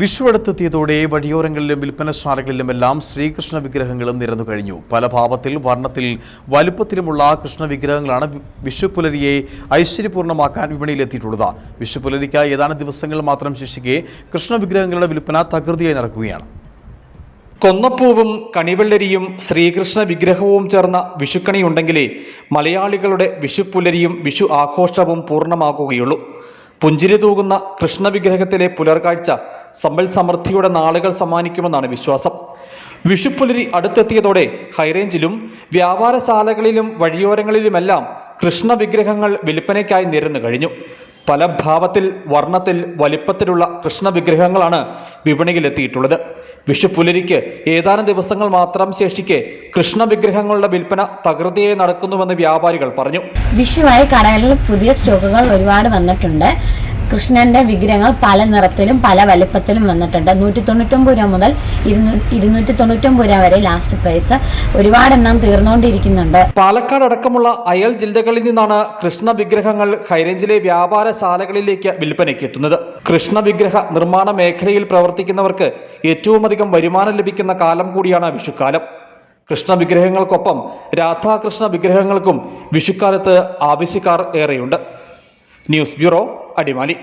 വിഷു അടുത്തെത്തിയതോടെ വഴിയോരങ്ങളിലും വിൽപ്പനശാലകളിലുമെല്ലാം ശ്രീകൃഷ്ണ വിഗ്രഹങ്ങളും നിരന്നു കഴിഞ്ഞു. പല ഭാവത്തിൽ വർണത്തിൽ വലുപ്പത്തിലുമുള്ള കൃഷ്ണ വിഗ്രഹങ്ങളാണ് വിഷുപുലരിയെ ഐശ്വര്യപൂർണമാക്കാൻ വിപണിയിലെത്തിയിട്ടുള്ളത്. വിഷുപുലരിക്ക് ഏതാനും ദിവസങ്ങൾ മാത്രം ശേഷിക്കെ കൃഷ്ണ വിഗ്രഹങ്ങളുടെ വിൽപ്പന തകൃതിയായി നടക്കുകയാണ്. കൊന്നപ്പൂവും കണിവെള്ളരിയും ശ്രീകൃഷ്ണ വിഗ്രഹവും ചേർന്ന വിഷുക്കണിയുണ്ടെങ്കിലേ മലയാളികളുടെ വിഷുപ്പുലരിയും വിഷു ആഘോഷവും പൂർണമാകുകയുള്ളൂ. പുഞ്ചിരി തൂകുന്ന കൃഷ്ണ വിഗ്രഹത്തിലെ പുലർകാഴ്ച സമ്പൽ സമൃദ്ധിയുടെ നാളുകൾ സമ്മാനിക്കുമെന്നാണ് വിശ്വാസം. വിഷുപ്പുലരി അടുത്തെത്തിയതോടെ ഹൈറേഞ്ചിലും വ്യാപാരശാലകളിലും വഴിയോരങ്ങളിലുമെല്ലാം കൃഷ്ണ വിഗ്രഹങ്ങൾ വിൽപ്പനയ്ക്കായി നിരന്നു കഴിഞ്ഞു. പല ഭാവത്തിൽ വർണത്തിൽ വലിപ്പത്തിലുള്ള കൃഷ്ണ വിഗ്രഹങ്ങളാണ് വിപണിയിലെത്തിയിട്ടുള്ളത്. വിഷുപ്പുലരിക്ക് ഏതാനും ദിവസങ്ങൾ മാത്രം ശേഷിക്കെ കൃഷ്ണ വിഗ്രഹങ്ങളുടെ വിൽപ്പന തകൃതിയായി നടക്കുന്നുവെന്ന് വ്യാപാരികൾ പറഞ്ഞു. വിഷുവായി കടകളിൽ പുതിയ സ്റ്റോക്കുകൾ ഒരുപാട് വന്നിട്ടുണ്ട്. കൃഷ്ണന്റെ വിഗ്രഹങ്ങൾ പല നിറത്തിലും പല വലിപ്പത്തിലും വന്നിട്ടുണ്ട്. നൂറ്റി തൊണ്ണൂറ്റൊമ്പത് രൂപ മുതൽ ഇരുന്നൂ ഇരുന്നൂറ്റി തൊണ്ണൂറ്റൊമ്പത് രൂപ വരെ ലാസ്റ്റ് പ്രൈസ് ഒരുപാട് എണ്ണം തീർന്നുകൊണ്ടിരിക്കുന്നുണ്ട് പാലക്കാട് അടക്കമുള്ള അയൽ ജില്ലകളിൽ നിന്നാണ് കൃഷ്ണ വിഗ്രഹങ്ങൾ ഹൈറേഞ്ചിലെ വ്യാപാരശാലകളിലേക്ക് വിൽപ്പനയ്ക്ക് എത്തുന്നത്. കൃഷ്ണ വിഗ്രഹ നിർമ്മാണ മേഖലയിൽ പ്രവർത്തിക്കുന്നവർക്ക് ഏറ്റവും അധികം വരുമാനം ലഭിക്കുന്ന കാലം കൂടിയാണ് വിഷുക്കാലം. കൃഷ്ണ വിഗ്രഹങ്ങൾക്കൊപ്പം രാധാകൃഷ്ണ വിഗ്രഹങ്ങൾക്കും വിഷുക്കാലത്ത് ആവശ്യക്കാർ ഏറെയുണ്ട്. News bureau Adimali.